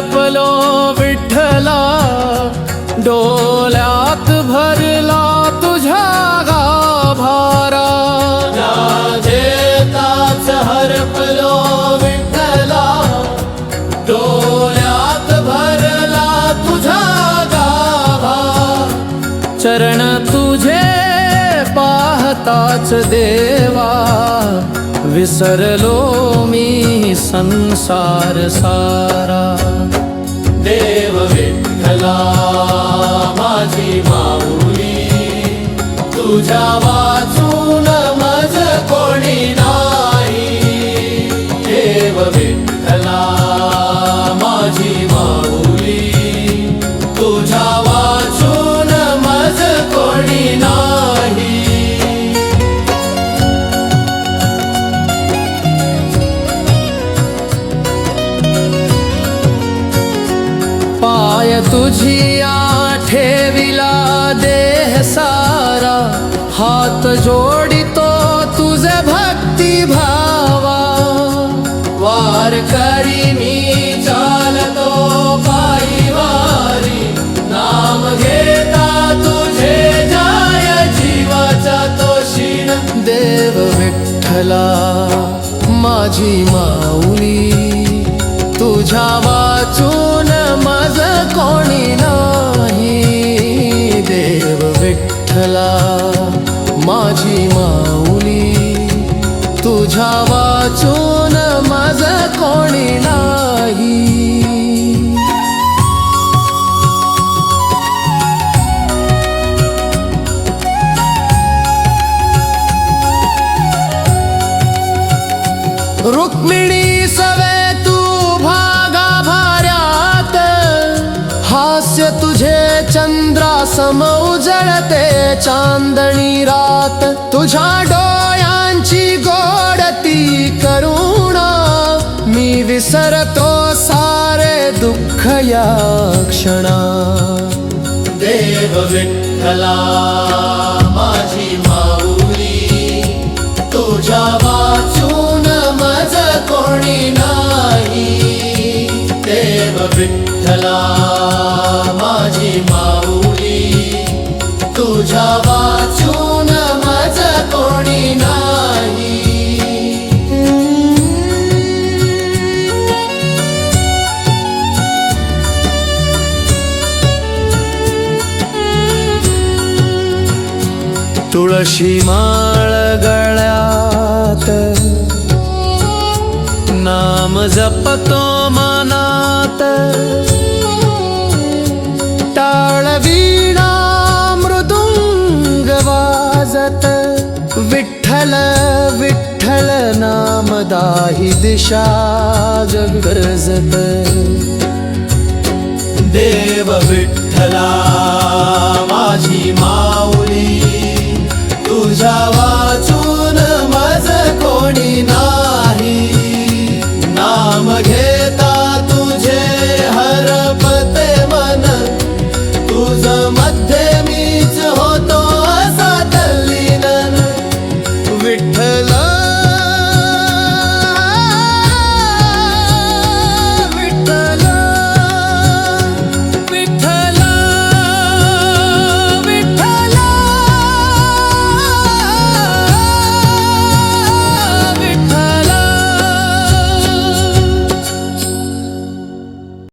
हरपलो विठ्ठला डोल्यात भरला तुझ्या गाभारा. जेताच हरपलो विठ्ठला डोल्यात भरला तुझ्या गाभा. चरण तुझे पाहताच देवा विसरलो मी संसार सारा। देव विठ्ठला माझी माऊली तुझ्या तुझी तुझिया देह सारा. हात जोडितो तुझे भक्ती भावा. वार करी मी चालतो पायी वारी. नाम घेता तुझे जाय जीवाचा तोशीन देव विठ्ठला माझी मा माझी माऊली तुझ्या वाचून माझ कोणी नाही. रुक्मिणी सवे तू भागा भाऱ्यात हास्य तुझे चंद्रा सम उजळते चांदणी रात तुझ्या डोळ्यांची गोडती करुणा. मी विसरतो सारे दुःख या क्षणा. देव विठ्ठला माझी माऊली तुझ्या वाचून मज कोणी नाही. देव विठ्ठला माझी माऊली. तुळशी माळ गळ्यात नाम जपतो मनात. टाळवीणा मृदुंग वाजत. विठ्ठल विठ्ठल नामदाही दिशा जगरजत देव विठ्ठला माझी माव